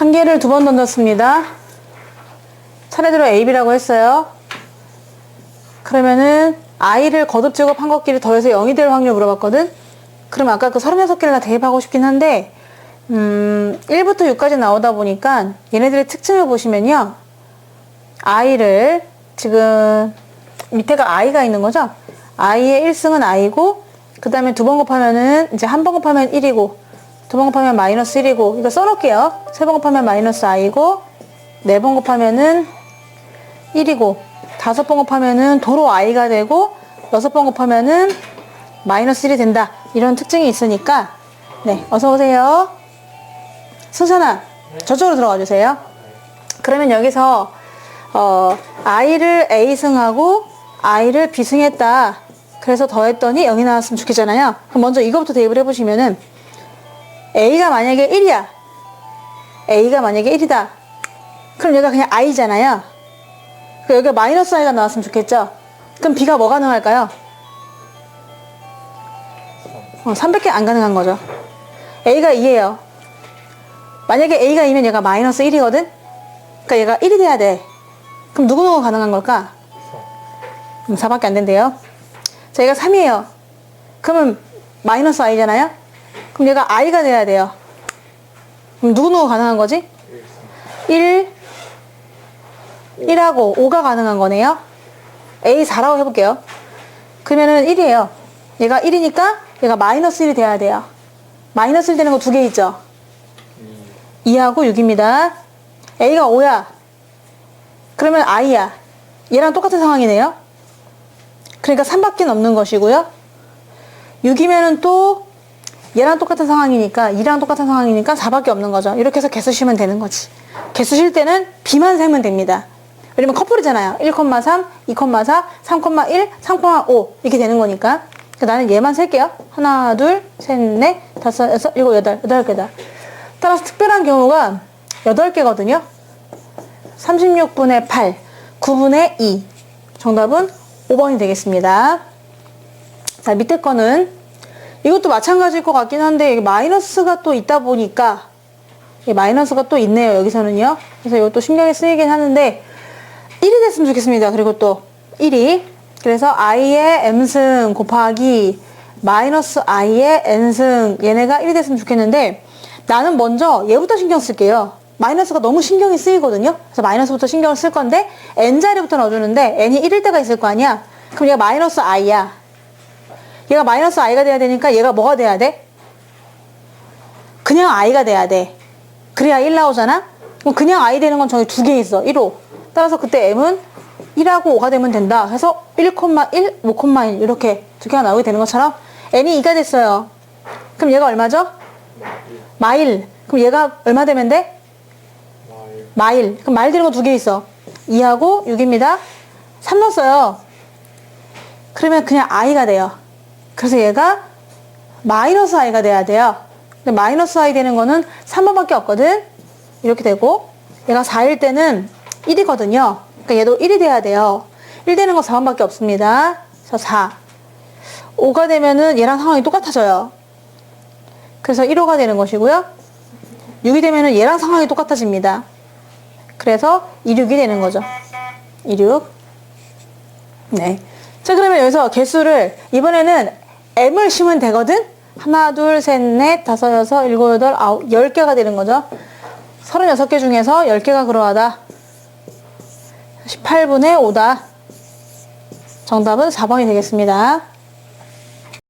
한 개를 두 번 던졌습니다. 차례대로 A, B라고 했어요. 그러면은 i를 거듭 제곱한 것끼리 더해서 0이 될 확률 물어봤거든? 그럼 아까 그 36개를 다 대입하고 싶긴 한데 음, 1부터 6까지 나오다 보니까 얘네들의 특징을 보시면요. i를 지금 밑에가 i가 있는 거죠? i의 1승은 i고 그 다음에 두 번 곱하면은 이제 한 번 곱하면 1이고 두 번 곱하면 마이너스 1이고 이거 써놓을게요. 세 번 곱하면 마이너스 i고 네 번 곱하면은 1이고 다섯 번 곱하면은 도로 i가 되고 여섯 번 곱하면은 마이너스 1이 된다. 이런 특징이 있으니까 네 어서 오세요. 승찬아 저쪽으로 들어가 주세요. 그러면 여기서 어, i를 a승하고 i를 b승했다. 그래서 더했더니 0이 나왔으면 좋겠잖아요. 그럼 먼저 이거부터 대입을 해보시면은 a가 만약에 1이야. a가 만약에 1이다. 그럼 얘가 그냥 i잖아요. 그 여기가 마이너스 i가 나왔으면 좋겠죠. 그럼 b가 뭐 가능할까요? 어, 300개 안 가능한 거죠. a가 2예요. 만약에 a가 2면 얘가 마이너스 1이거든? 그러니까 얘가 1이 돼야 돼. 그럼 누구누구 가능한 걸까? 음, 4밖에 안 된대요. 자, 얘가 3이에요. 그러면 마이너스 i잖아요? 그럼 얘가 i가 돼야 돼요. 그럼 누구누구 가능한 거지? 1, 1하고 5가 가능한 거네요. A 4라고 해볼게요. 그러면은 1이에요. 얘가 1이니까 얘가 마이너스 1이 돼야 돼요. 마이너스 1 되는 거 두 개 있죠? 2하고 6입니다. A가 5야. 그러면 I야. 얘랑 똑같은 상황이네요. 그러니까 3밖에 없는 것이고요. 6이면은 또 얘랑 똑같은 상황이니까 2랑 똑같은 상황이니까 4밖에 없는 거죠. 이렇게 해서 개수 쉬면 되는 거지. 개수 쉴 때는 B만 세면 됩니다. 왜냐면 커플이잖아요. 1,3, 2,4, 3,1, 3,5 이렇게 되는 거니까. 그러니까 나는 얘만 셀게요. 하나, 둘, 셋, 넷, 다섯, 여섯, 일곱, 여덟, 여덟 개다. 따라서 특별한 경우가 8개거든요. 36분의 8, 9분의 2. 정답은 5번이 되겠습니다. 자, 밑에 거는 이것도 마찬가지일 것 같긴 한데 마이너스가 또 있다 보니까 마이너스가 또 있네요. 여기서는요. 그래서 이것도 신경이 쓰이긴 하는데 1이 됐으면 좋겠습니다. 그리고 또 1이 그래서 i의 m승 곱하기 마이너스 i의 n승 얘네가 1이 됐으면 좋겠는데 나는 먼저 얘부터 신경 쓸게요. 마이너스가 너무 신경이 쓰이거든요. 그래서 마이너스부터 신경을 쓸 건데 n자리부터 넣어주는데 n이 1일 때가 있을 거 아니야. 그럼 얘가 마이너스 i야. 얘가 마이너스 i가 돼야 되니까 얘가 뭐가 돼야 돼? 그냥 i가 돼야 돼. 그래야 1 나오잖아? 그럼 그냥 i 되는 건 저기 두 개 있어. 1호. 따라서 그때 m은 1하고 5가 되면 된다. 해서 1,1, 5,1 이렇게 두 개가 나오게 되는 것처럼 n이 2가 됐어요. 그럼 얘가 얼마죠? 마일. 그럼 얘가 얼마 되면 돼? 마일. 그럼 마일 되는 거 두 개 있어. 2하고 6입니다. 3 넣었어요. 그러면 그냥 i가 돼요. 그래서 얘가 마이너스 i가 돼야 돼요. 근데 마이너스 i 되는 거는 3번밖에 없거든. 이렇게 되고 얘가 4일 때는 1이거든요. 그러니까 얘도 1이 돼야 돼요. 1 되는 거 4번밖에 없습니다. 그래서 4. 5가 되면은 얘랑 상황이 똑같아져요. 그래서 1호가 되는 것이고요. 6이 되면은 얘랑 상황이 똑같아집니다. 그래서 26이 되는 거죠. 26. 네. 자, 그러면 여기서 개수를 이번에는 m을 심으면 되거든? 하나, 둘, 셋, 넷, 다섯, 여섯, 일곱, 여덟, 아홉, 열 개가 되는 거죠. 36개 중에서 10개가 그러하다. 18분의 5다. 정답은 4번이 되겠습니다.